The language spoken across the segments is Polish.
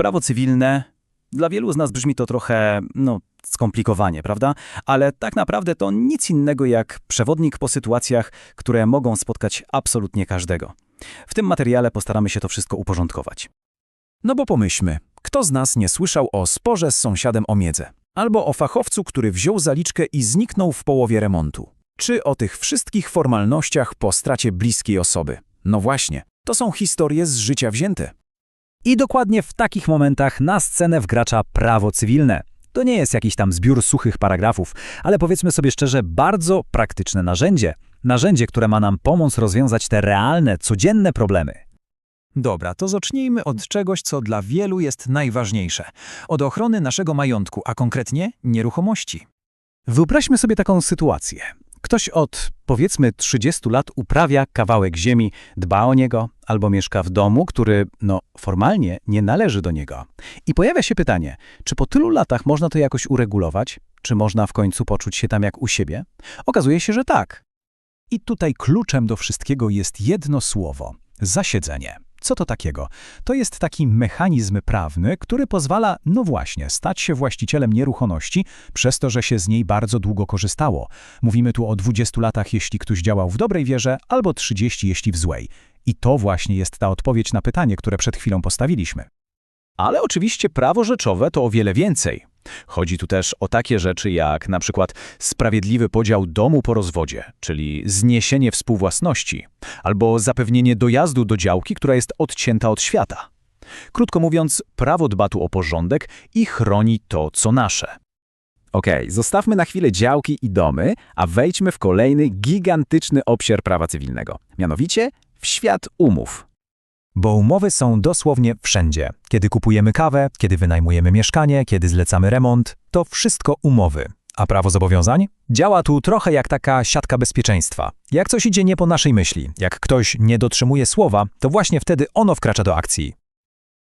Prawo cywilne, dla wielu z nas brzmi to trochę, no, skomplikowanie, prawda? Ale tak naprawdę to nic innego jak przewodnik po sytuacjach, które mogą spotkać absolutnie każdego. W tym materiale postaramy się to wszystko uporządkować. No bo pomyślmy, kto z nas nie słyszał o sporze z sąsiadem o miedzę? Albo o fachowcu, który wziął zaliczkę i zniknął w połowie remontu? Czy o tych wszystkich formalnościach po stracie bliskiej osoby? No właśnie, to są historie z życia wzięte. I dokładnie w takich momentach na scenę wkracza prawo cywilne. To nie jest jakiś tam zbiór suchych paragrafów, ale powiedzmy sobie szczerze, bardzo praktyczne narzędzie. Narzędzie, które ma nam pomóc rozwiązać te realne, codzienne problemy. Dobra, to zacznijmy od czegoś, co dla wielu jest najważniejsze. Od ochrony naszego majątku, a konkretnie nieruchomości. Wyobraźmy sobie taką sytuację. Ktoś od, powiedzmy, 30 lat uprawia kawałek ziemi, dba o niego, albo mieszka w domu, który, no, formalnie nie należy do niego. I pojawia się pytanie, czy po tylu latach można to jakoś uregulować? Czy można w końcu poczuć się tam jak u siebie? Okazuje się, że tak. I tutaj kluczem do wszystkiego jest jedno słowo – zasiedzenie. Co to takiego? To jest taki mechanizm prawny, który pozwala, no właśnie, stać się właścicielem nieruchomości przez to, że się z niej bardzo długo korzystało. Mówimy tu o 20 latach, jeśli ktoś działał w dobrej wierze, albo 30, jeśli w złej. I to właśnie jest ta odpowiedź na pytanie, które przed chwilą postawiliśmy. Ale oczywiście prawo rzeczowe to o wiele więcej. Chodzi tu też o takie rzeczy jak na przykład sprawiedliwy podział domu po rozwodzie, czyli zniesienie współwłasności, albo zapewnienie dojazdu do działki, która jest odcięta od świata. Krótko mówiąc, prawo dba tu o porządek i chroni to, co nasze. Okej, zostawmy na chwilę działki i domy, a wejdźmy w kolejny gigantyczny obszar prawa cywilnego. Mianowicie w świat umów. Bo umowy są dosłownie wszędzie. Kiedy kupujemy kawę, kiedy wynajmujemy mieszkanie, kiedy zlecamy remont, to wszystko umowy. A prawo zobowiązań? Działa tu trochę jak taka siatka bezpieczeństwa. Jak coś idzie nie po naszej myśli, jak ktoś nie dotrzymuje słowa, to właśnie wtedy ono wkracza do akcji.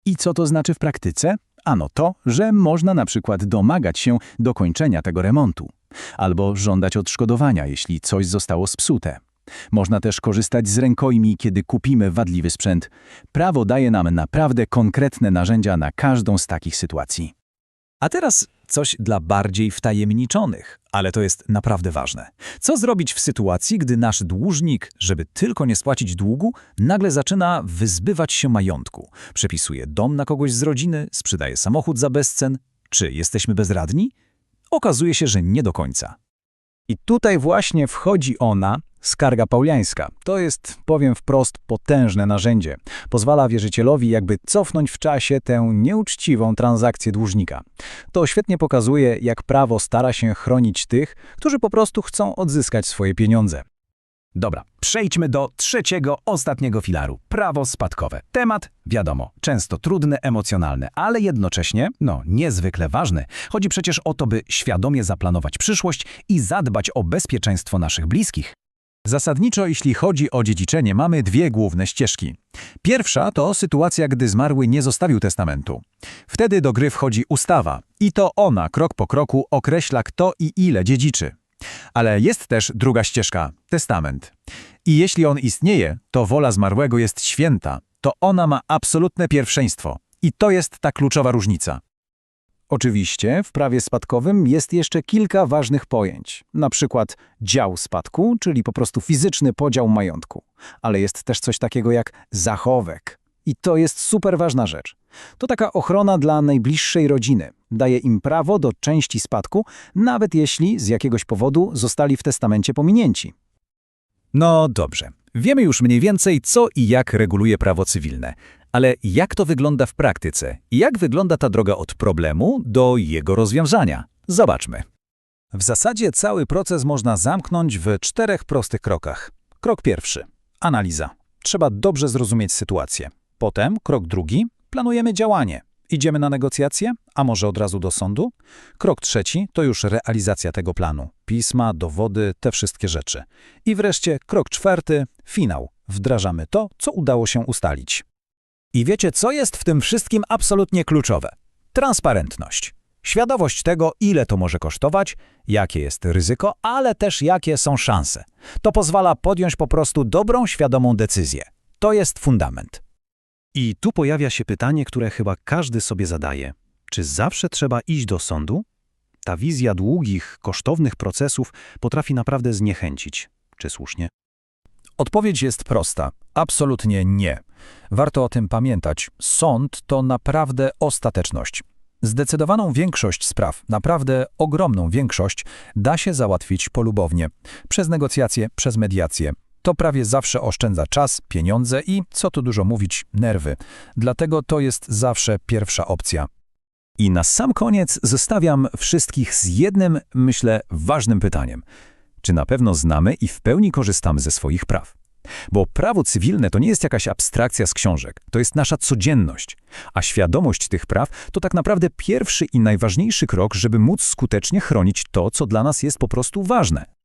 I co to znaczy w praktyce? Ano to, że można na przykład domagać się dokończenia tego remontu, albo żądać odszkodowania, jeśli coś zostało spsute. Można też korzystać z rękojmi, kiedy kupimy wadliwy sprzęt. Prawo daje nam naprawdę konkretne narzędzia na każdą z takich sytuacji. A teraz coś dla bardziej wtajemniczonych, ale to jest naprawdę ważne. Co zrobić w sytuacji, gdy nasz dłużnik, żeby tylko nie spłacić długu, nagle zaczyna wyzbywać się majątku? Przepisuje dom na kogoś z rodziny, sprzedaje samochód za bezcen? Czy jesteśmy bezradni? Okazuje się, że nie do końca. I tutaj właśnie wchodzi ona, skarga pauliańska. To jest, powiem wprost, potężne narzędzie. Pozwala wierzycielowi jakby cofnąć w czasie tę nieuczciwą transakcję dłużnika. To świetnie pokazuje, jak prawo stara się chronić tych, którzy po prostu chcą odzyskać swoje pieniądze. Dobra, przejdźmy do trzeciego, ostatniego filaru prawo spadkowe. Temat, wiadomo, często trudny, emocjonalny, ale jednocześnie, no, niezwykle ważny. Chodzi przecież o to, by świadomie zaplanować przyszłość i zadbać o bezpieczeństwo naszych bliskich. Zasadniczo, jeśli chodzi o dziedziczenie, mamy dwie główne ścieżki. Pierwsza to sytuacja, gdy zmarły nie zostawił testamentu. Wtedy do gry wchodzi ustawa i to ona krok po kroku określa kto i ile dziedziczy. Ale jest też druga ścieżka – testament. I jeśli on istnieje, to wola zmarłego jest święta, to ona ma absolutne pierwszeństwo. I to jest ta kluczowa różnica. Oczywiście w prawie spadkowym jest jeszcze kilka ważnych pojęć, na przykład dział spadku, czyli po prostu fizyczny podział majątku, ale jest też coś takiego jak zachowek. I to jest super ważna rzecz. To taka ochrona dla najbliższej rodziny. Daje im prawo do części spadku, nawet jeśli z jakiegoś powodu zostali w testamencie pominięci. No dobrze, wiemy już mniej więcej co i jak reguluje prawo cywilne. Ale jak to wygląda w praktyce? Jak wygląda ta droga od problemu do jego rozwiązania? Zobaczmy. W zasadzie cały proces można zamknąć w czterech prostych krokach. Krok pierwszy. Analiza. Trzeba dobrze zrozumieć sytuację. Potem krok drugi. Planujemy działanie. Idziemy na negocjacje, a może od razu do sądu? Krok trzeci to już realizacja tego planu. Pisma, dowody, te wszystkie rzeczy. I wreszcie krok czwarty, finał. Wdrażamy to, co udało się ustalić. I wiecie, co jest w tym wszystkim absolutnie kluczowe? Transparentność. Świadomość tego, ile to może kosztować, jakie jest ryzyko, ale też jakie są szanse. To pozwala podjąć po prostu dobrą, świadomą decyzję. To jest fundament. I tu pojawia się pytanie, które chyba każdy sobie zadaje. Czy zawsze trzeba iść do sądu? Ta wizja długich, kosztownych procesów potrafi naprawdę zniechęcić. Czy słusznie? Odpowiedź jest prosta. Absolutnie nie. Warto o tym pamiętać. Sąd to naprawdę ostateczność. Zdecydowaną większość spraw, naprawdę ogromną większość, da się załatwić polubownie. Przez negocjacje, przez mediację. To prawie zawsze oszczędza czas, pieniądze i, co tu dużo mówić, nerwy. Dlatego to jest zawsze pierwsza opcja. I na sam koniec zostawiam wszystkich z jednym, myślę, ważnym pytaniem. Czy na pewno znamy i w pełni korzystamy ze swoich praw? Bo prawo cywilne to nie jest jakaś abstrakcja z książek, to jest nasza codzienność. A świadomość tych praw to tak naprawdę pierwszy i najważniejszy krok, żeby móc skutecznie chronić to, co dla nas jest po prostu ważne.